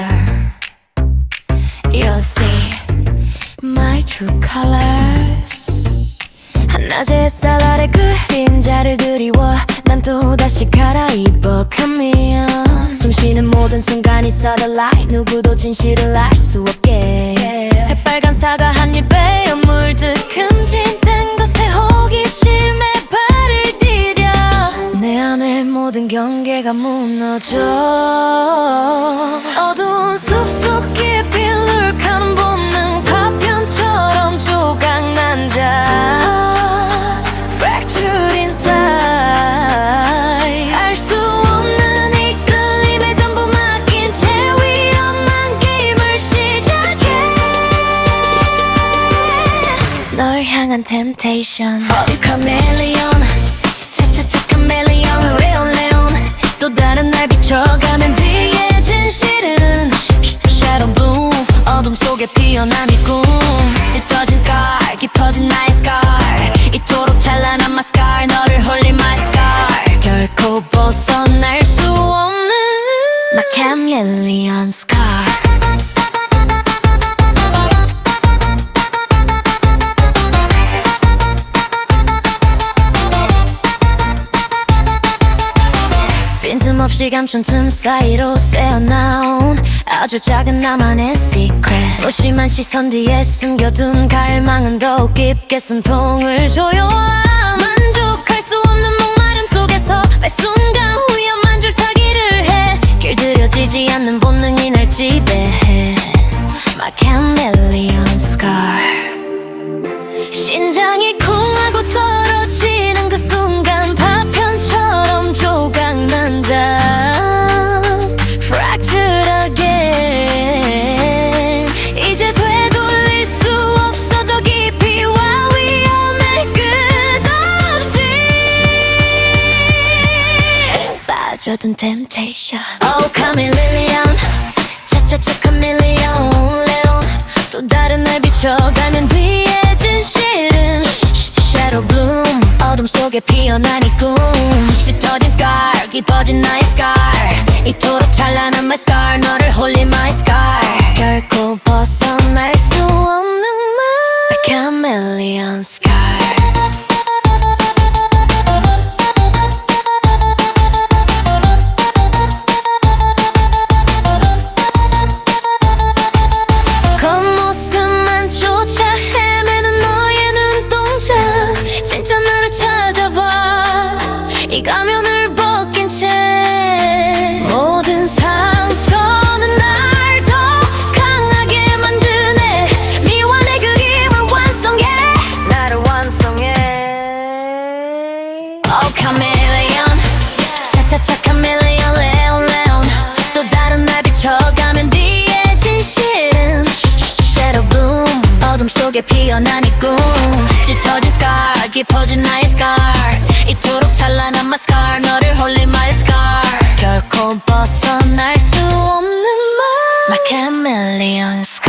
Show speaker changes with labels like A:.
A: closer. You'll see my true colors. 한낮의 햇살 아래 그림자를 드리워 난 또다시 갈아입어. Chameleon 숨쉬는 모든 순간 있어도 light 누구도 진실을 알 수 없게. 새빨간 사과 한 입에 물듯 큼직한 것에 호기심에 발을 디뎌. 내 안에 모든 경계가 무너져 temptation chameleon 차차차 chameleon 레온 레온 또 다른 날 비춰가면 뒤에 진실은 shadow bloom 어둠 속에 피어난 이꿈 짙어진 scar 깊어진 나의 scar 이토록 찬란한 my scar 너를 홀린 my scar 결코 벗어날 수 없는 my chameleon scar 감춘 틈 사이로 새어나온 아주 작은 나만의 secret. 무심한 시선 뒤에 숨겨둔 갈망은 더욱 깊게 숨통을 조여 만족할 수 없는 목마름 속에서 매 순간 위험한 줄타기를 해. 길들여지지 않는 본능이 날 지배 빠져든 temptation Oh chameleon 차차차 chameleon 레온 또 다른 날 비춰가면 뒤에 진실은 Shadow bloom 어둠 속에 피어난 이꿈 짙어진 scar 깊어진 나의 scar 이토록 찬란한 my scar 너를 홀린 my scar 결코 벗어날 수 없는 my chameleon scar Oh chameleon 차차차 chameleon leon leon 또 다른 날 비춰가면 뒤에 진실은 Shadow bloom 어둠 속에 피어난 이꿈 짙어진 scar 깊어진 나의 scar 이토록 찬란한 my scar 너를 홀린 my scar 결코 벗어날 수 없는 말 My chameleon scar